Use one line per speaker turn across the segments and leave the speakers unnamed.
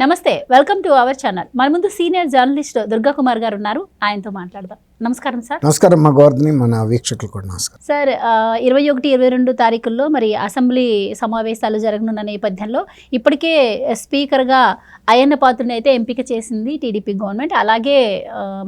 నమస్తే welcome to our channel. మన ముందు సీనియర్ జర్నలిస్ట్ దుర్గా కుమార్ గారు ఉన్నారు. ఆయనతో మాట్లాడదాం. నమస్కారం సార్.
నమస్కారం మా గోవర్ధని మన వీక్షకులు కూడా నమస్కారం.
సార్ ఇరవై ఒకటి ఇరవై రెండు తారీఖుల్లో మరి అసెంబ్లీ సమావేశాలు జరగనున్న నేపథ్యంలో ఇప్పటికే స్పీకర్గా అయ్యన్న పాత్రని అయితే ఎంపిక చేసింది టీడీపీ గవర్నమెంట్. అలాగే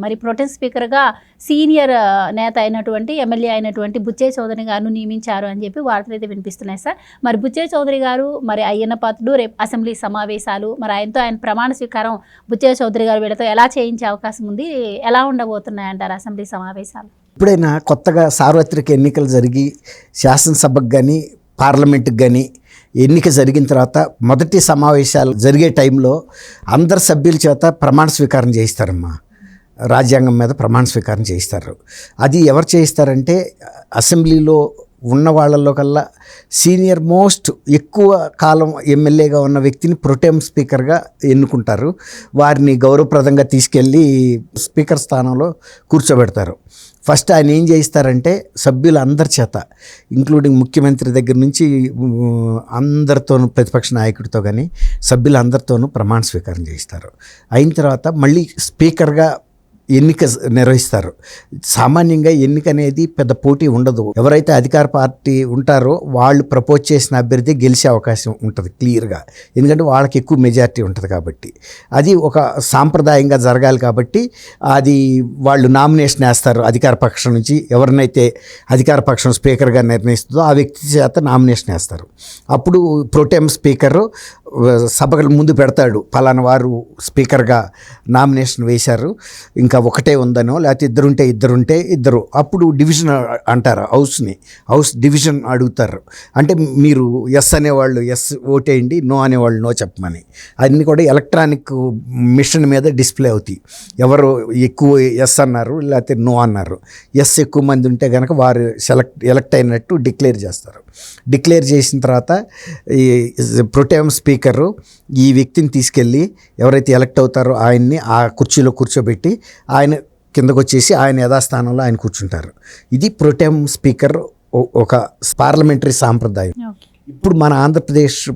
మరి ప్రొటెన్ స్పీకర్గా సీనియర్ నేత అయినటువంటి ఎమ్మెల్యే అయినటువంటి బుచ్చే చౌదరి గారు నియమించారు అని చెప్పి వార్తలు అయితే వినిపిస్తున్నాయి సార్. మరి బుచ్చే చౌదరి గారు మరి అయ్యన్న పాత్రుడు రేపు అసెంబ్లీ సమావేశాలు మరి ఆయనతో ఆయన ప్రమాణ స్వీకారం బుచ్చే చౌదరి గారు వీళ్ళతో ఎలా చేయించే అవకాశం ఉంది ఎలా ఉండబోతున్నాయి అంటారు అసెంబ్లీ సమావేశాలు.
ఇప్పుడైనా కొత్తగా సార్వత్రిక ఎన్నికలు జరిగి శాసనసభకు కానీ పార్లమెంట్కి కానీ ఎన్నిక జరిగిన తర్వాత మొదటి సమావేశాలు జరిగే టైంలో అందరు సభ్యుల చేత ప్రమాణ స్వీకారం చేయిస్తారమ్మా. రాజ్యాంగం మీద ప్రమాణ స్వీకారం చేయిస్తారు. అది ఎవరు చేయిస్తారంటే అసెంబ్లీలో ఉన్న వాళ్ళల్లో కల్లా సీనియర్ మోస్ట్ ఎక్కువ కాలం ఎమ్మెల్యేగా ఉన్న వ్యక్తిని ప్రొటెమ్ స్పీకర్గా ఎన్నుకుంటారు. వారిని గౌరవప్రదంగా తీసుకెళ్ళి స్పీకర్ స్థానంలో కూర్చోబెడతారు. ఫస్ట్ ఆయన ఏం చేయిస్తారంటే సభ్యులందరి చేత ఇంక్లూడింగ్ ముఖ్యమంత్రి దగ్గర నుంచి అందరితోనూ ప్రతిపక్ష నాయకుడితో కానీ సభ్యులందరితోనూ ప్రమాణ స్వీకారం చేయిస్తారు. అయిన తర్వాత మళ్ళీ స్పీకర్గా ఎన్నిక నిర్వహిస్తారు. సామాన్యంగా ఎన్నిక అనేది పెద్ద పోటీ ఉండదు. ఎవరైతే అధికార పార్టీ ఉంటారో వాళ్ళు ప్రపోజ్ చేసిన అభ్యర్థి గెలిచే అవకాశం ఉంటుంది క్లియర్గా ఎందుకంటే వాళ్ళకి ఎక్కువ మెజారిటీ ఉంటుంది కాబట్టి. అది ఒక సాంప్రదాయంగా జరగాలి కాబట్టి అది వాళ్ళు నామినేషన్ వేస్తారు అధికార పక్షం నుంచి. ఎవరినైతే అధికార పక్షం స్పీకర్గా నిర్ణయిస్తుందో ఆ వ్యక్తి చేత నామినేషన్ వేస్తారు. అప్పుడు ప్రోటెమ్ స్పీకరు సభకు ముందు పెడతాడు. పలానా వారు స్పీకర్గా నామినేషన్ వేశారు. ఇంకా ఒకటే ఉందనో లేకపోతే ఇద్దరుంటే ఇద్దరుంటే ఇద్దరు. అప్పుడు డివిజన్ అంటారు హౌస్ని? హౌస్ డివిజన్ అడుగుతారు. అంటే మీరు ఎస్ అనేవాళ్ళు ఎస్ ఓటేయండి నో అనేవాళ్ళు నో చెప్పమని. అన్నీ కూడా ఎలక్ట్రానిక్ మిషన్ మీద డిస్ప్లే అవుతాయి. ఎవరు ఎక్కువ ఎస్ అన్నారు లేకపోతే నో అన్నారు. ఎస్ ఎక్కువ మంది ఉంటే కనుక వారు సెలెక్ట్ ఎలక్ట్ అయినట్టు డిక్లేర్ చేస్తారు. డిక్లేర్ చేసిన తర్వాత ఈ ప్రొటేమ్ స్పీకరు ఈ వ్యక్తిని తీసుకెళ్ళి ఎవరైతే ఎలక్ట్ అవుతారో ఆయన్ని ఆ కుర్చీలో కూర్చోబెట్టి ఆయన కిందకు వచ్చేసి ఆయన యథాస్థానంలో ఆయన కూర్చుంటారు. ఇది ప్రొటెమ్ స్పీకర్ ఒక పార్లమెంటరీ సాంప్రదాయం. ఇప్పుడు మన ఆంధ్రప్రదేశ్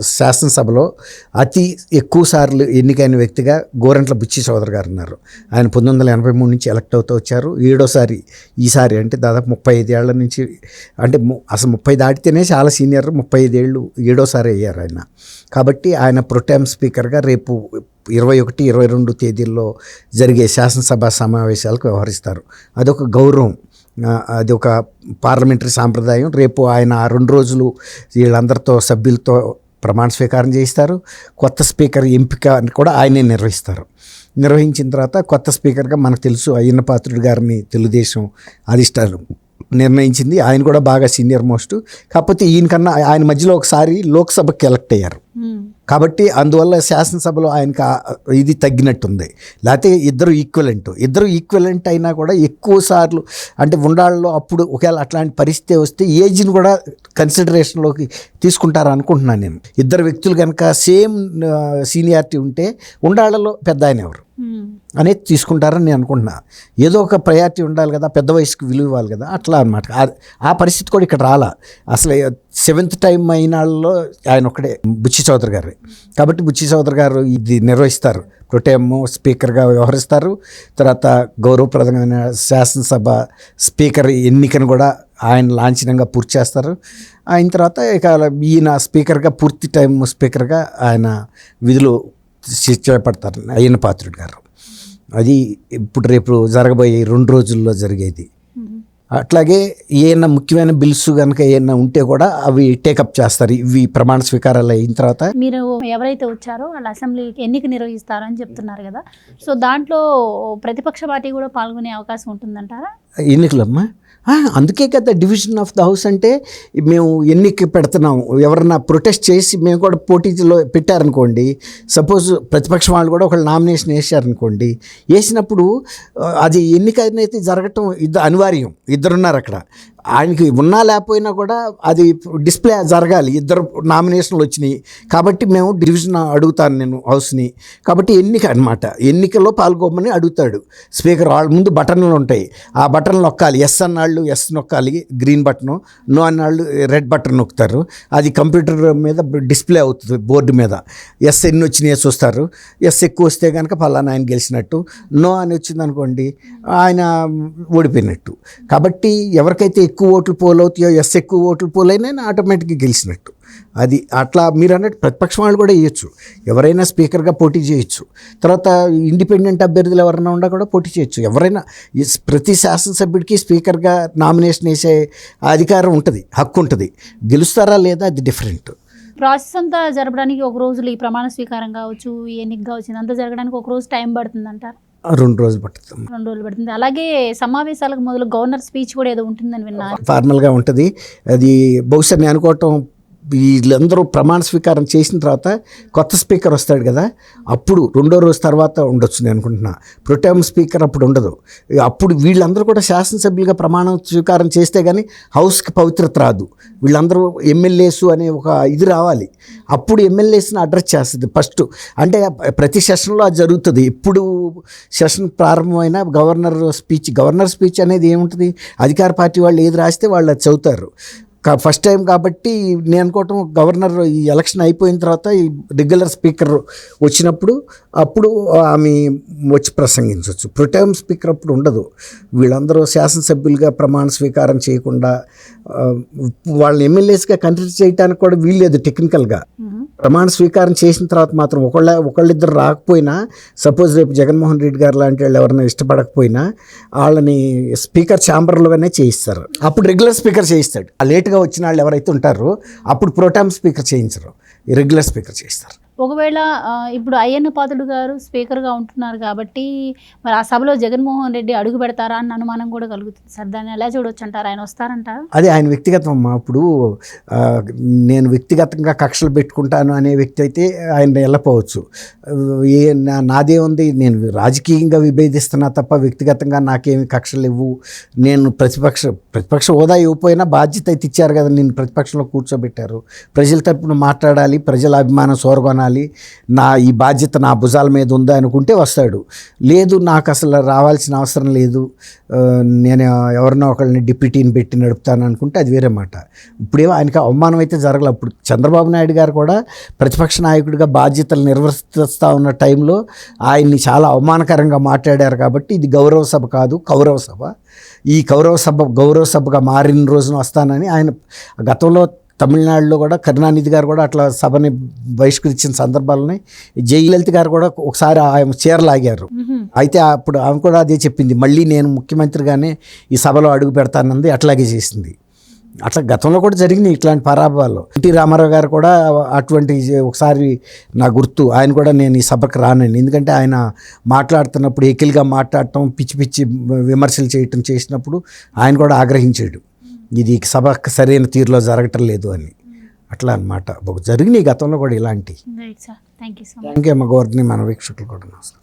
శాసనసభలో అతి ఎక్కువ సార్లు ఎన్నికైన వ్యక్తిగా గోరంట్ల బుచ్చి చౌదరి గారు ఉన్నారు. ఆయన పంతొమ్మిది వందల ఎనభై మూడు నుంచి ఎలక్ట్ అవుతూ వచ్చారు. ఏడోసారి ఈసారి అంటే దాదాపు ముప్పై ఐదేళ్ళ నుంచి అంటే ము- అసలు ముప్పై దాటితేనే చాలా సీనియర్ ముప్పై ఐదేళ్ళు ఏడోసారి అయ్యారు ఆయన. కాబట్టి ఆయన ప్రొటామ్ స్పీకర్గా రేపు ఇరవై ఒకటి ఇరవై రెండు తేదీల్లో జరిగే శాసనసభ సమావేశాలకు వ్యవహరిస్తారు. అదొక గౌరవం. అది ఒక పార్లమెంటరీ సాంప్రదాయం. రేపు ఆయన ఆ రెండు రోజులు వీళ్ళందరితో సభ్యులతో ప్రమాణ స్వీకారం చేయిస్తారు. కొత్త స్పీకర్ ఎంపిక అని కూడా ఆయనే నిర్వహిస్తారు. నిర్వహించిన తర్వాత కొత్త స్పీకర్గా మనకు తెలుసు అయ్యన్న పాత్రుడు గారిని తెలుగుదేశం అధిష్టానం నిర్ణయించింది. ఆయన కూడా బాగా సీనియర్ మోస్ట్. కాకపోతే ఈయనకన్నా ఆయన మధ్యలో ఒకసారి లోక్సభకి ఎలక్ట్ అయ్యారు. కాబట్టి అందువల్ల శాసనసభలో ఆయనకి ఇది తగ్గినట్టుంది. లేకపోతే ఇద్దరు ఈక్వలెంట్ ఇద్దరు ఈక్వలెంట్ అయినా కూడా ఎక్కువ సార్లు అంటే ఉండాళ్ళలో అప్పుడు ఒకవేళ అట్లాంటి పరిస్థితి వస్తే ఏజ్ని కూడా కన్సిడరేషన్లోకి తీసుకుంటారు అనుకుంటున్నాను నేను. ఇద్దరు వ్యక్తులు కనుక సేమ్ సీనియారిటీ ఉంటే ఉండాళ్ళలో పెద్ద ఆయన ఎవరు? అనేది తీసుకుంటారని నేను అనుకుంటున్నా. ఏదో ఒక ప్రయారిటీ ఉండాలి కదా పెద్ద వయసుకి విలువ ఇవ్వాలి కదా అట్లా అనమాట ఆ పరిస్థితి కూడా ఇక్కడ రాలా. అసలు సెవెంత్ టైం అయినాళ్ళలో ఆయన ఒకడే బుచ్చి చౌదరి గారు. కాబట్టి బుచ్చి చౌదరి గారు ఇది నిర్వహిస్తారు. ప్రొటేమ్ స్పీకర్గా వ్యవహరిస్తారు. తర్వాత గౌరవప్రదమైన శాసనసభ స్పీకర్ ఎన్నికను కూడా ఆయన లాంఛనంగా పూర్తి చేస్తారు. అయిన తర్వాత ఇక ఈయన స్పీకర్గా పూర్తి టైం స్పీకర్గా ఆయన విధులు చేపడతారు. అయ్యన్న పాత్రుడు గారు. అది ఇప్పుడు రేపు జరగబోయే రెండు రోజుల్లో జరిగేది. అట్లాగే ఏమైనా ముఖ్యమైన బిల్స్ కనుక ఏమైనా ఉంటే కూడా అవి టేకప్ చేస్తారు. ఇవి ప్రమాణ స్వీకారాలు అయిన తర్వాత
మీరు ఎవరైతే వచ్చారో వాళ్ళు అసెంబ్లీ ఎన్నిక నిర్వహిస్తారు అని చెప్తున్నారు కదా. సో దాంట్లో ప్రతిపక్ష పార్టీ కూడా పాల్గొనే అవకాశం ఉంటుందంటారా?
ఎన్నికలమ్మా? అందుకే కదా డివిజన్ ఆఫ్ ద హౌస్ అంటే మేము ఎన్నిక పెడుతున్నాం? ఎవరన్నా ప్రొటెస్ట్ చేసి మేము కూడా పోటీలో పెట్టారనుకోండి సపోజ్ ప్రతిపక్షం వాళ్ళు కూడా ఒకళ్ళు నామినేషన్ వేసారనుకోండి వేసినప్పుడు అది ఎన్నిక అనేది జరగటం ఇద్దరు అనివార్యం. ఇద్దరున్నారు అక్కడ. ఆయనకి ఉన్నా లేకపోయినా కూడా అది డిస్ప్లే జరగాలి. ఇద్దరు నామినేషన్లు వచ్చినాయి. కాబట్టి మేము డివిజన్ అడుగుతాను నేను హౌస్ని. కాబట్టి ఎన్నిక అనమాట ఎన్నికల్లో పాల్గొమ్మని అడుగుతాడు. స్పీకర్ వాళ్ళ ముందు బటన్లు ఉంటాయి. ఆ బటన్ నొక్కాలి. ఎస్ అన్నాళ్ళు ఎస్ నొక్కాలి. Green button. నో అన్నాళ్ళు రెడ్ బటన్ నొక్కుతారు. అది కంప్యూటర్ మీద డిస్ప్లే అవుతుంది బోర్డు మీద. ఎస్ ఎన్ని వచ్చినాయో చూస్తారు ఎస్ ఎక్కువ వస్తే కనుక ఫలానా ఆయన గెలిచినట్టు. నో అని వచ్చిందనుకోండి ఆయన ఓడిపోయినట్టు. కాబట్టి ఎవరికైతే ఎక్కువ ఓట్లు పోల్ అవుతాయో ఎస్ ఎక్కువ ఓట్లు పోలైనా ఆటోమేటిక్గా గెలిచినట్టు. అది అట్లా మీరు అన్నట్టు ప్రతిపక్షం వాళ్ళు కూడా వేయచ్చు. ఎవరైనా స్పీకర్గా పోటీ చేయొచ్చు. తర్వాత ఇండిపెండెంట్ అభ్యర్థులు ఎవరైనా ఉన్నా కూడా పోటీ చేయొచ్చు. ఎవరైనా ప్రతి శాసనసభ్యుడికి స్పీకర్గా నామినేషన్ వేసే అధికారం ఉంటుంది హక్కు ఉంటుంది. గెలుస్తారా లేదా అది డిఫరెంట్
ప్రాసెస్ అంతా జరపడానికి ఒక రోజులు ఈ ప్రమాణ స్వీకారం కావచ్చు ఎన్నిక కావచ్చు ఇదంతా జరగడానికి ఒక రోజు టైం పడుతుంది అంటారు
రెండు రోజులు పట్టుతుంది
రెండు రోజులు పడుతుంది. అలాగే సమావేశాలకు మొదలు గవర్నర్ స్పీచ్ కూడా ఏదో ఉంటుందని విన్నాను.
ఫార్మల్గా ఉంటుంది. అది బహుశా నేను అనుకోవటం వీళ్ళందరూ ప్రమాణ స్వీకారం చేసిన తర్వాత కొత్త స్పీకర్ వస్తాడు కదా అప్పుడు రెండో రోజు తర్వాత ఉండొచ్చు నేను అనుకుంటున్నా. ప్రొటెమ్ స్పీకర్ అప్పుడు ఉండదు. అప్పుడు వీళ్ళందరూ కూడా శాసనసభ్యులుగా ప్రమాణ స్వీకారం చేస్తే కానీ హౌస్కి పవిత్రత రాదు. వీళ్ళందరూ ఎమ్మెల్యేస్ అనే ఒక ఇది రావాలి. అప్పుడు ఎమ్మెల్యేస్ని అడ్రస్ చేస్తుంది ఫస్ట్. అంటే ప్రతి సెషన్లో అది జరుగుతుంది. ఎప్పుడు సెషన్ ప్రారంభమైన గవర్నర్ స్పీచ్ గవర్నర్ స్పీచ్ అనేది ఏముంటుంది? అధికార పార్టీ వాళ్ళు ఏది రాస్తే వాళ్ళు అది చదువుతారు. ఫస్ట్ టైం కాబట్టి నేను అనుకోవటం గవర్నర్ ఈ ఎలక్షన్ అయిపోయిన తర్వాత ఈ రెగ్యులర్ స్పీకర్ వచ్చినప్పుడు అప్పుడు ఆమె వచ్చి ప్రసంగించవచ్చు ప్రొటైమ్ స్పీకర్ అప్పుడు ఉండదు. వీళ్ళందరూ శాసనసభ్యులుగా ప్రమాణ స్వీకారం చేయకుండా వాళ్ళని ఎమ్మెల్యేస్గా కన్సిడర్ చేయడానికి కూడా వీల్లేదు టెక్నికల్గా ప్రమాణ స్వీకారం చేసిన తర్వాత మాత్రం ఒకళ్ళ ఒకళ్ళిద్దరు రాకపోయినా సపోజ్ రేపు జగన్మోహన్ రెడ్డి గారు లాంటి వాళ్ళు ఎవరైనా ఇష్టపడకపోయినా వాళ్ళని స్పీకర్ ఛాంబర్లోనే చేయిస్తారు. అప్పుడు రెగ్యులర్ స్పీకర్ చేయిస్తాడు. ఆ లేట్గా వచ్చిన వాళ్ళు ఎవరైతే ఉంటారో అప్పుడు ప్రోటామ్ స్పీకర్ చేయించరు. రెగ్యులర్ స్పీకర్ చేయిస్తారు.
ఒకవేళ ఇప్పుడు అయ్యన్న పాత్రుడు గారు స్పీకర్గా ఉంటున్నారు కాబట్టి మరి ఆ సభలో జగన్మోహన్ రెడ్డి అడుగు పెడతారా అన్న అనుమానం కూడా కలుగుతుంది. సార్ దాన్ని ఎలా చూడొచ్చు అంటారు? ఆయన వస్తారంటారా
అదే ఆయన వ్యక్తిగతం అమ్మా. ఇప్పుడు నేను వ్యక్తిగతంగా కక్షలు పెట్టుకుంటాను అనే వ్యక్తి అయితే ఆయన వెళ్ళపోవచ్చు. ఏ నా- నాదే ఉంది. నేను రాజకీయంగా విభేదిస్తున్నా తప్ప వ్యక్తిగతంగా నాకేమి కక్షలు ఇవ్వు నేను ప్రతిపక్ష ప్రతిపక్ష హోదా ఇవ్వకపోయినా బాధ్యత అయితే ఇచ్చారు కదా. నేను ప్రతిపక్షంలో కూర్చోబెట్టారు. ప్రజల తరపున మాట్లాడాలి. ప్రజల అభిమానం సోరగొనాలి. నా ఈ బాధ్యత నా భుజాల మీద ఉందా అనుకుంటే వస్తాడు. లేదు నాకు అసలు రావాల్సిన అవసరం లేదు. నేను ఎవరినో ఒకరిని డిప్యూటీని పెట్టి నడుపుతాను అనుకుంటే అది వేరే మాట. ఇప్పుడేమో ఆయనకి అవమానం అయితే జరగలేదు అప్పుడు చంద్రబాబు నాయుడు గారు కూడా ప్రతిపక్ష నాయకుడిగా బాధ్యతలు నిర్వర్తిస్తూ ఉన్న టైంలో ఆయన్ని చాలా అవమానకరంగా మాట్లాడారు కాబట్టి ఇది గౌరవ సభ కాదు కౌరవ సభ. ఈ కౌరవ సభ గౌరవ సభగా మారిన రోజున వస్తానని ఆయన గతంలో తమిళనాడులో కూడా కరుణానిధి గారు కూడా అట్లా సభని బహిష్కరించిన సందర్భాలని జయలలిత గారు కూడా ఒకసారి ఆయన చీరలాగారు. అయితే అప్పుడు ఆమె కూడా అదే చెప్పింది మళ్ళీ నేను ముఖ్యమంత్రిగానే ఈ సభలో అడుగు పెడతానంది అట్లాగే చేసింది. అట్లా గతంలో కూడా జరిగినాయి ఇట్లాంటి పరాభవాలు. ఎన్టీ రామారావు గారు కూడా అటువంటి ఒకసారి నా గుర్తు ఆయన కూడా నేను ఈ సభకు రానండి. ఎందుకంటే ఆయన మాట్లాడుతున్నప్పుడు ఎకిల్గా మాట్లాడటం పిచ్చి పిచ్చి విమర్శలు చేయటం చేసినప్పుడు ఆయన కూడా ఆగ్రహించాడు. ఇది సభ సరైన తీరులో జరగటం లేదు అని. అట్లా అనమాట జరిగినాయి గతంలో కూడా ఇలాంటి థ్యాంక్ యూ అమ్మ గోవర్ధని మన వీక్షకులు కూడా నమస్కారం.